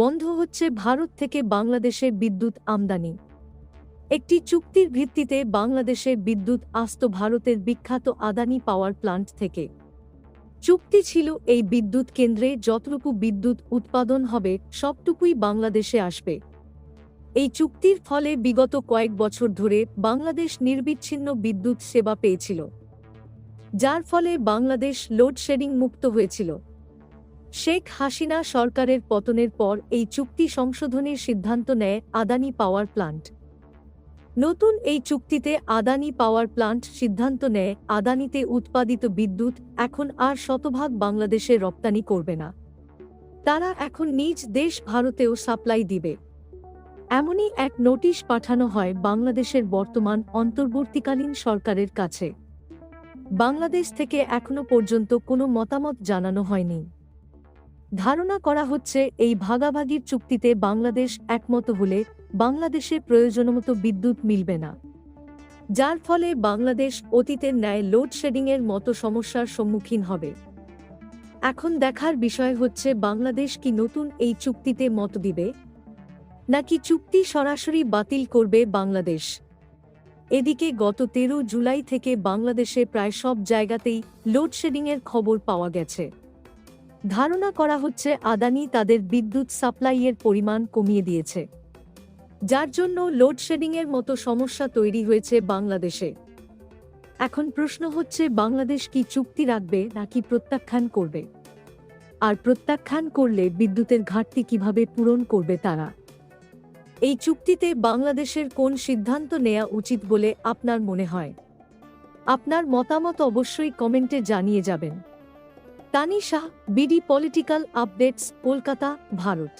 বন্ধ হচ্ছে ভারত থেকে বাংলাদেশের বিদ্যুৎ আমদানি। একটি চুক্তির ভিত্তিতে বাংলাদেশে বিদ্যুৎ আসত ভারতের বিখ্যাত আদানি পাওয়ার প্লান্ট থেকে। চুক্তি ছিল এই বিদ্যুৎ কেন্দ্রে যতটুকু বিদ্যুৎ উৎপাদন হবে, সবটুকুই বাংলাদেশে আসবে। এই চুক্তির ফলে বিগত কয়েক বছর ধরে বাংলাদেশ নির্বিচ্ছিন্ন বিদ্যুৎ সেবা পেয়েছিল। যার ফলে বাংলাদেশ লোডশেডিং মুক্ত হয়েছিল। শেখ হাসিনা সরকারের পতনের পর এই চুক্তি সংশোধনের সিদ্ধান্ত নেয় আদানি পাওয়ার প্লান্ট। নতুন এই চুক্তিতে আদানি পাওয়ার প্লান্ট সিদ্ধান্ত নেয় আদানিতে উৎপাদিত বিদ্যুৎ এখন আর শতভাগ বাংলাদেশে রপ্তানি করবে না। তারা এখন নিজ দেশ ভারতেও সাপ্লাই দিবে। এমনই এক নোটিশ পাঠানো হয় বাংলাদেশের বর্তমান অন্তর্বর্তীকালীন সরকারের কাছে। বাংলাদেশ থেকে এখনও পর্যন্ত কোনো মতামত জানানো হয়নি। ধারণা করা হচ্ছে এই ভাগাভাগির চুক্তিতে বাংলাদেশ একমত হলে বাংলাদেশে প্রয়োজনমতো বিদ্যুৎ মিলবে না। যার ফলে বাংলাদেশ অতীতের ন্যায় লোডশেডিংয়ের মতো সমস্যার সম্মুখীন হবে। এখন দেখার বিষয় হচ্ছে বাংলাদেশ কি নতুন এই চুক্তিতে মত দিবে? নাকি চুক্তি সরাসরি বাতিল করবে বাংলাদেশ? এদিকে গত তেরো জুলাই থেকে বাংলাদেশে প্রায় সব জায়গাতেই লোডশেডিংয়ের খবর পাওয়া গেছে। ধারণা করা হচ্ছে আদানি তাদের বিদ্যুৎ সাপ্লাইয়ের পরিমাণ কমিয়ে দিয়েছে। যার জন্য লোডশেডিংয়ের মতো সমস্যা তৈরি হয়েছে বাংলাদেশে। এখন প্রশ্ন হচ্ছে, বাংলাদেশ কি চুক্তি রাখবে নাকি প্রত্যাখ্যান করবে? আর প্রত্যাখ্যান করলে বিদ্যুতের ঘাটতি কীভাবে পূরণ করবে তারা? এই চুক্তিতে বাংলাদেশের কোন সিদ্ধান্ত নেওয়া উচিত বলে আপনার মনে হয়? আপনার মতামত অবশ্যই কমেন্টে জানিয়ে যাবেন। Tani Shah BD political updates Kolkata Bharat.